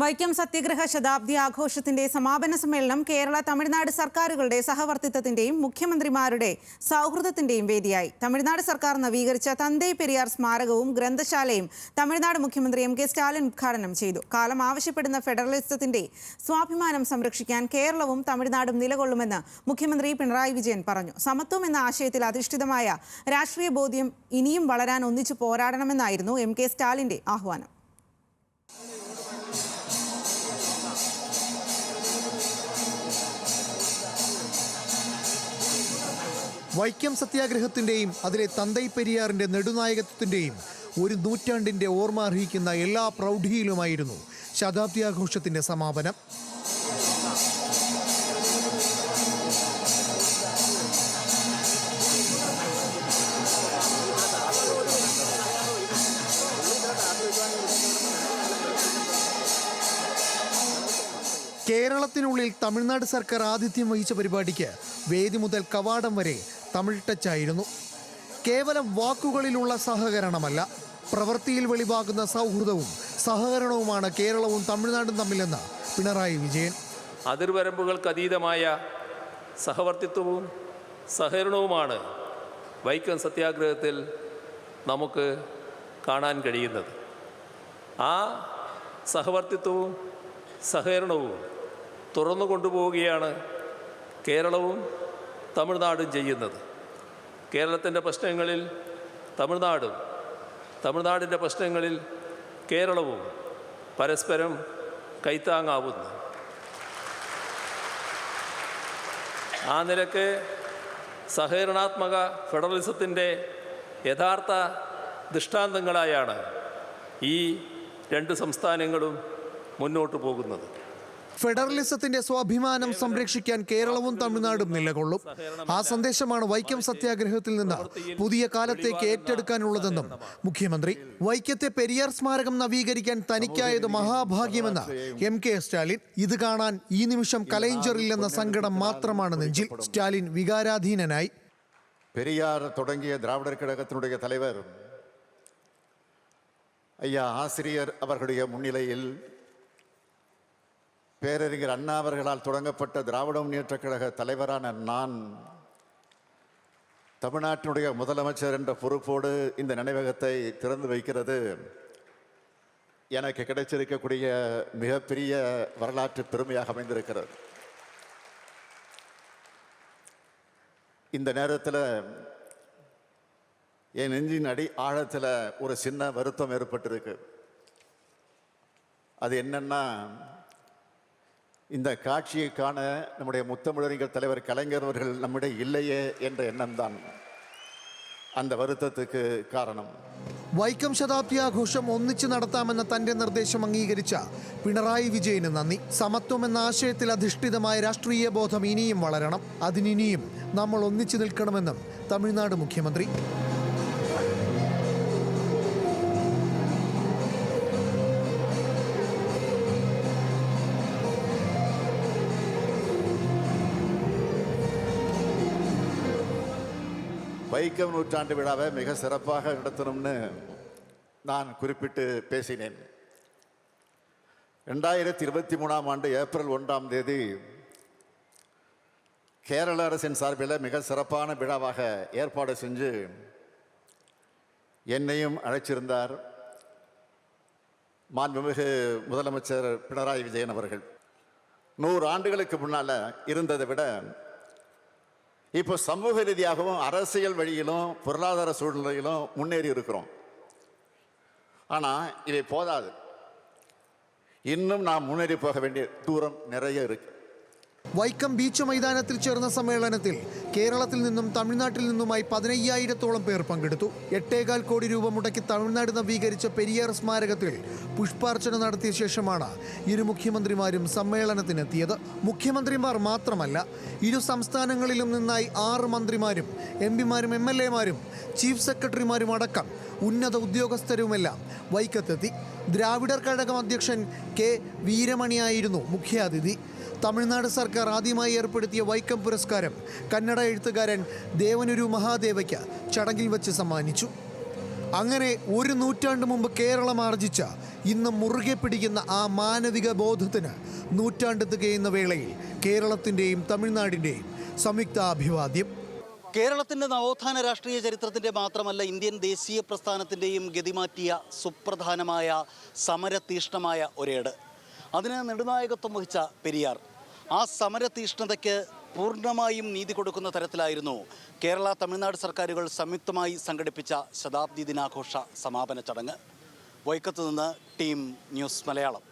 വൈക്കം സത്യഗ്രഹ ശതാബ്ദി ആഘോഷത്തിന്റെ സമാപന സമ്മേളനം കേരള തമിഴ്നാട് സർക്കാരുകളുടെ സഹവർത്തിത്വത്തിന്റെയും മുഖ്യമന്ത്രിമാരുടെ സൗഹൃദത്തിന്റെയും വേദിയായി. തമിഴ്നാട് സർക്കാർ നവീകരിച്ച തന്തേ പെരിയാർ സ്മാരകവും ഗ്രന്ഥശാലയും തമിഴ്നാട് മുഖ്യമന്ത്രി എം കെ സ്റ്റാലിൻ ഉദ്ഘാടനം ചെയ്തു. കാലം ആവശ്യപ്പെടുന്ന ഫെഡറലിസത്തിന്റെ സ്വാഭിമാനം സംരക്ഷിക്കാൻ കേരളവും തമിഴ്നാടും നിലകൊള്ളുമെന്ന് മുഖ്യമന്ത്രി പിണറായി വിജയൻ പറഞ്ഞു. സമത്വം എന്ന ആശയത്തിൽ അധിഷ്ഠിതമായ രാഷ്ട്രീയ ബോധ്യം ഇനിയും വളരാൻ ഒന്നിച്ചു പോരാടണമെന്നായിരുന്നു എം കെ സ്റ്റാലിന്റെ ആഹ്വാനം. വൈക്കം സത്യാഗ്രഹത്തിന്റെയും അതിലെ തന്തൈ പെരിയാറിന്റെ നെടുനായകത്വത്തിന്റെയും ഒരു നൂറ്റാണ്ടിന്റെ ഓർമ്മ അർഹിക്കുന്ന എല്ലാ പ്രൗഢിയിലുമായിരുന്നു ശതാബ്ദി ആഘോഷത്തിന്റെ സമാപനം. കേരളത്തിനുള്ളിൽ തമിഴ്നാട് സർക്കാർ ആതിഥ്യം വഹിച്ച പരിപാടിക്ക് വേദി മുതൽ കവാടം വരെ തമിഴ് ടച്ചായിരുന്നു കേവലം വാക്കുകളിലുള്ള സഹകരണമല്ല പ്രവൃത്തിയിൽ വെളിവാകുന്ന സൗഹൃദവും സഹകരണവുമാണ് കേരളവും തമിഴ്നാടും തമ്മിലെന്ന് പിണറായി വിജയൻ. അതിർവരമ്പുകൾക്ക് അതീതമായ സഹവർത്തിത്വവും സഹകരണവുമാണ് വൈക്കം സത്യാഗ്രഹത്തിൽ നമുക്ക് കാണാൻ കഴിയുന്നത്. ആ സഹവർത്തിത്വവും സഹകരണവും തുറന്നു കൊണ്ടുപോവുകയാണ് കേരളവും തമിഴ്നാടും ചെയ്യുന്നത്. കേരളത്തിന്റെ പ്രശ്നങ്ങളിൽ തമിഴ്നാടും തമിഴ്നാടിന്റെ പ്രശ്നങ്ങളിൽ കേരളവും പരസ്പരം കൈത്താങ്ങാവുന്നു. ആ നിലയ്ക്ക് സഹകരണാത്മക ഫെഡറലിസത്തിന്റെ യഥാർത്ഥ ദൃഷ്ടാന്തങ്ങളായാണ് ഈ രണ്ട് സംസ്ഥാനങ്ങളും മുന്നോട്ട് പോകുന്നത്. ഫെഡറലിസത്തിന്റെ സ്വാഭിമാനം സംരക്ഷിക്കാൻ കേരളവും തമിഴ്നാടും നിലകൊള്ളും ആ സന്ദേശമാണ് വൈക്കം സത്യാഗ്രഹത്തിൽ നിന്ന് പുതിയ കാലത്തേക്ക് ഏറ്റെടുക്കാനുള്ളതെന്നും മുഖ്യമന്ത്രി വൈക്കത്തെ പെരിയാർ സ്മാരകം നവീകരിക്കാൻ തനിക്കായത് മഹാഭാഗ്യമെന്ന് എം കെ സ്റ്റാലിൻ ഇത് കാണാൻ ഈ നിമിഷം കലൈഞ്ചറില്ലെന്ന സങ്കടം മാത്രമാണ് നെഞ്ചിൽ സ്റ്റാലിൻ വികാരാധീനനായി பெரியார் தொடங்கிய திராவிடர் கழகத்தினுடைய தலைவர் ஐயா ஆசிரியர் அவர்களுடைய முன்னிலையில் பேரறிஞர் அண்ணா அவர்களால் தொடங்கப்பட்ட திராவிட முன்னேற்றக் கழக தலைவரான நான் தமிழ்நாட்டினுடைய முதலமைச்சர் என்ற பொறுப்போடு இந்த நினைவகத்தை திறந்து வைக்கிறது. எனக்கு கிடைச்சிருக்கக்கூடிய மிகப்பெரிய வரலாற்று பெருமையாக அமைந்திருக்கிறது. இந்த நேரத்தில் என் நெஞ்சின் அடி ஆழத்தில் ஒரு சின்ன வருத்தம் ஏற்பட்டிருக்கு. அது என்னன்னா இந்த காட்சியை காண நம்முடைய முத்தமிழறிஞர் தலைவர் கலைஞர் அவர்கள் நம்மிடையே இல்லையே என்ற எண்ணம்தான் அந்த வருத்தத்துக்கு காரணம் വൈക്കം ശതാബ്ദി ആഘോഷം ഒന്നിച്ചു നടത്താമെന്ന തന്റെ നിർദ്ദേശം അംഗീകരിച്ച പിണറായി വിജയന് നന്ദി സമത്വം എന്ന ആശയത്തിൽ അധിഷ്ഠിതമായ രാഷ്ട്രീയ ബോധം ഇനിയും വളരണം അതിനിനിയും നമ്മൾ ഒന്നിച്ചു നിൽക്കണമെന്നും തമിഴ്നാട് മുഖ്യമന്ത്രി வைக்கம் நூற்றாண்டு விழாவை மிக சிறப்பாக நடத்தணும்னு நான் குறிப்பிட்டு பேசினேன். ரெண்டாயிரத்தி இருபத்தி மூணாம் ஆண்டு ஏப்ரல் ஒன்றாம் தேதி கேரள அரசின் சார்பில் மிக சிறப்பான விழாவாக ஏற்பாடு செஞ்சு என்னையும் அழைச்சிருந்தார் மாண்புமிகு முதலமைச்சர் பினராயி விஜயன் அவர்கள். நூறு ஆண்டுகளுக்கு முன்னால் இருந்ததை விட இப்போ சமூக ரீதியாகவும் அரசியல் வழியிலும் பொருளாதார சூழ்நிலையிலும் முன்னேறி இருக்கிறோம் ஆனால் இவை போதாது இன்னும் நாம் முன்னேறி போக வேண்டிய தூரம் நிறைய இருக்கு വൈക്കം ബീച്ച് മൈതാനത്തിൽ ചേർന്ന സമ്മേളനത്തിൽ കേരളത്തിൽ നിന്നും തമിഴ്നാട്ടിൽ നിന്നുമായി പതിനയ്യായിരത്തോളം പേർ പങ്കെടുത്തു. എട്ടേകാൽ കോടി രൂപ മുടക്കി തമിഴ്നാട് നവീകരിച്ച പെരിയാർ സ്മാരകത്തിൽ പുഷ്പാർച്ചന നടത്തിയ ശേഷമാണ് ഇരു മുഖ്യമന്ത്രിമാരും സമ്മേളനത്തിനെത്തിയത്. മുഖ്യമന്ത്രിമാർ മാത്രമല്ല ഇരു സംസ്ഥാനങ്ങളിലും നിന്നായി ആറ് മന്ത്രിമാരും എം പിമാരും എം എൽ എമാരും ചീഫ് സെക്രട്ടറിമാരും അടക്കം ഉന്നത ഉദ്യോഗസ്ഥരുമെല്ലാം വൈക്കത്തെത്തി. ദ്രാവിഡർ കഴകം അധ്യക്ഷൻ കെ വീരമണിയായിരുന്നു മുഖ്യാതിഥി. തമിഴ്നാട് സർക്കാർ ആദ്യമായി ഏർപ്പെടുത്തിയ വൈക്കം പുരസ്കാരം കന്നഡ എഴുത്തുകാരൻ ദേവനൊരു മഹാദേവയ്ക്ക് ചടങ്ങിൽ വച്ച് സമ്മാനിച്ചു. അങ്ങനെ ഒരു നൂറ്റാണ്ട് മുമ്പ് കേരളം ആർജിച്ച ഇന്ന് മുറുകെ പിടിക്കുന്ന ആ മാനവിക ബോധത്തിന് നൂറ്റാണ്ട് തികയുന്ന വേളയിൽ കേരളത്തിന്റെയും തമിഴ്നാടിന്റെയും സംയുക്ത അഭിവാദ്യം. കേരളത്തിന്റെ നവോത്ഥാന രാഷ്ട്രീയ ചരിത്രത്തിന്റെ മാത്രമല്ല ഇന്ത്യൻ ദേശീയ പ്രസ്ഥാനത്തിന്റെയും ഗതിമാറ്റിയ സുപ്രധാനമായ സമരതീഷ്ണമായ ഒരേട്. അതിന് നെടുനായകത്വം വഹിച്ച പെരിയാർ. ആ സമരതീഷ്ണതയ്ക്ക് പൂർണമായും നീതി കൊടുക്കുന്ന തരത്തിലായിരുന്നു കേരള തമിഴ്നാട് സർക്കാരുകൾ സംയുക്തമായി സംഘടിപ്പിച്ച ശതാബ്ദി ദിനാഘോഷ സമാപന ചടങ്ങ്. വൈക്കത്ത് നിന്ന് ടീം ന്യൂസ് മലയാളം.